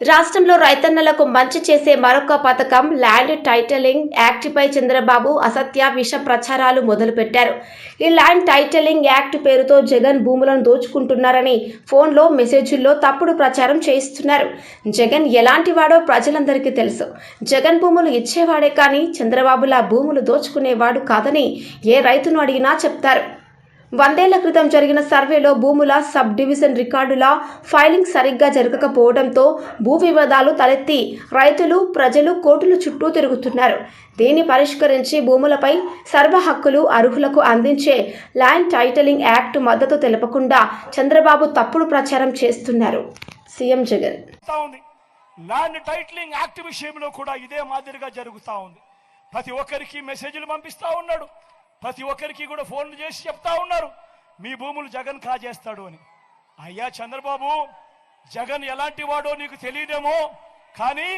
రాష్ట్రంలో రైతన్నలకు మంచి చేసే మరొక పథకం ల్యాండ్ టైటలింగ్ యాక్ట్పై చంద్రబాబు అసత్య విష ప్రచారాలు మొదలుపెట్టారు. ఈ ల్యాండ్ టైటిలింగ్ యాక్ట్ పేరుతో జగన్ భూములను దోచుకుంటున్నారని ఫోన్లో మెసేజ్ల్లో తప్పుడు ప్రచారం చేయిస్తున్నారు. జగన్ ఎలాంటి వాడో ప్రజలందరికీ తెలుసు. జగన్ భూములు ఇచ్చేవాడే కానీ చంద్రబాబులా భూములు దోచుకునేవాడు కాదని ఏ రైతును అడిగినా చెప్తారు. వందేళ్ళ క్రితం జరిగిన సర్వేలో భూముల సబ్ డివిజన్ రికార్డుల ఫైలింగ్ సరిగ్గా జరగకపోవడంతో భూ వివాదాలు తలెత్తి రైతులు ప్రజలు కోర్టుల చుట్టూ తిరుగుతున్నారు. దీన్ని పరిష్కరించి భూములపై సర్వ హక్కులు అర్హులకు అందించే ల్యాండ్ టైటిలింగ్ యాక్ట్ మద్దతు తెలపకుండా చంద్రబాబు తప్పుడు ప్రచారం చేస్తున్నారు. CM Jagan. Land titling act విషయంలో కూడా ఇదే మాదిరిగా జరుగుతూ ఉంది. ప్రతి ఒక్కరికి మెసేజ్లు పంపిస్తూ ఉన్నాడు. ప్రతి ఒక్కరికి కూడా ఫోన్లు చేసి చెప్తా ఉన్నారు. మీ భూములు జగన్ కాజేస్తాడు అని. అయ్యా చంద్రబాబు జగన్ ఎలాంటి వాడో నీకు తెలియదేమో కానీ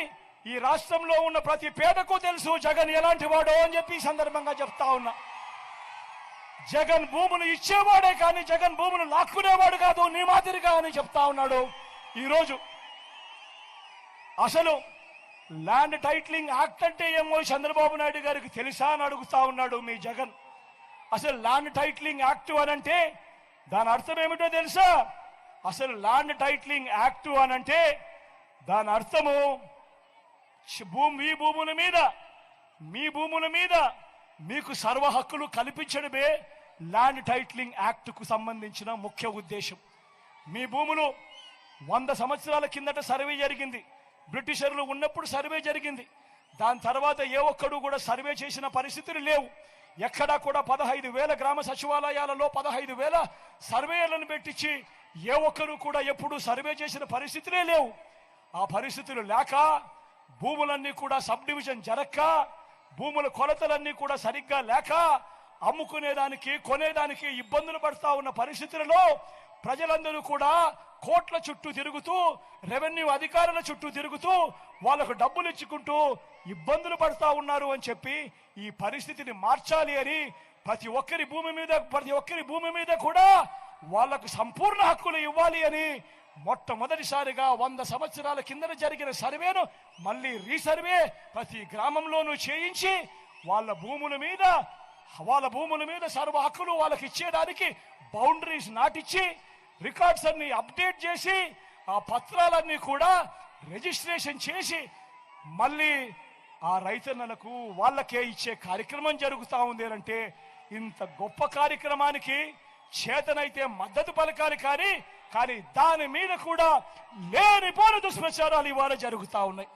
ఈ రాష్ట్రంలో ఉన్న ప్రతి పేదకు తెలుసు జగన్ ఎలాంటి వాడో అని చెప్పి సందర్భంగా చెప్తా ఉన్నా. జగన్ భూములు ఇచ్చేవాడే కానీ జగన్ భూములు లాక్కునేవాడు కాదు నీ మాదిరిగా అని చెప్తా ఉన్నాడు. ఈరోజు అసలు ల్యాండ్ టైట్లింగ్ యాక్ట్ అంటే ఏమో చంద్రబాబు నాయుడు గారికి తెలుసా అని అడుగుతా ఉన్నాడు మీ జగన్. అసలు ల్యాండ్ టైటిలింగ్ యాక్ట్ అని అంటే దాని అర్థం ఏమిటో తెలుసా? అసలు ల్యాండ్ టైటిలింగ్ యాక్ట్ అని అంటే దాని అర్థము భూమి మీ భూముల మీద మీ భూముల మీద మీకు సర్వ హక్కులు కల్పించడమే ల్యాండ్ టైటిలింగ్ యాక్ట్కు సంబంధించిన ముఖ్య ఉద్దేశం. మీ భూములు వంద సంవత్సరాల కిందట సర్వే జరిగింది. బ్రిటిషర్లు ఉన్నప్పుడు సర్వే జరిగింది. దాని తర్వాత ఏ ఒక్కడు కూడా సర్వే చేసిన పరిస్థితులు లేవు. ఎక్కడా కూడా పదహైదు వేల గ్రామ సచివాలయాలలో పదహైదు వేల సర్వేలను పెట్టించి ఏ ఒక్కరు కూడా ఎప్పుడూ సర్వే చేసిన పరిస్థితులే లేవు. ఆ పరిస్థితులు లేక భూములన్నీ కూడా సబ్ డివిజన్ జరక్క భూముల కొలతలన్నీ కూడా సరిగ్గా లేక అమ్ముకునేదానికి కొనేదానికి ఇబ్బందులు పడతా ఉన్న పరిస్థితులలో ప్రజలందరూ కూడా కోట్ల చుట్టూ తిరుగుతూ రెవెన్యూ అధికారుల చుట్టూ తిరుగుతూ వాళ్ళకు డబ్బులు ఇచ్చుకుంటూ ఇబ్బందులు పడతా ఉన్నారు అని చెప్పి ఈ పరిస్థితిని మార్చాలి అని ప్రతి ఒక్కరి భూమి మీద ప్రతి ఒక్కరి భూమి మీద కూడా వాళ్ళకు సంపూర్ణ హక్కులు ఇవ్వాలి అని మొట్టమొదటిసారిగా వంద సంవత్సరాల కిందన జరిగిన సర్వేను మళ్ళీ రీసర్వే ప్రతి గ్రామంలోనూ చేయించి వాళ్ళ భూముల మీద వాళ్ళ భూముల మీద సర్వ హక్కులు వాళ్ళకి ఇచ్చేదానికి బౌండరీస్ నాటిచ్చి రికార్డ్స్ అన్ని అప్డేట్ చేసి ఆ పత్రాలన్నీ కూడా రిజిస్ట్రేషన్ చేసి మళ్ళీ ఆ రైతన్నలకు వాళ్ళకే ఇచ్చే కార్యక్రమం జరుగుతా ఉంది అంటే ఇంత గొప్ప కార్యక్రమానికి చేతనైతే మద్దతు పలకాలి కానీ కానీ దాని మీద కూడా లేనిపోని దుష్ప్రచారాలు ఇవాళ జరుగుతా ఉన్నాయి.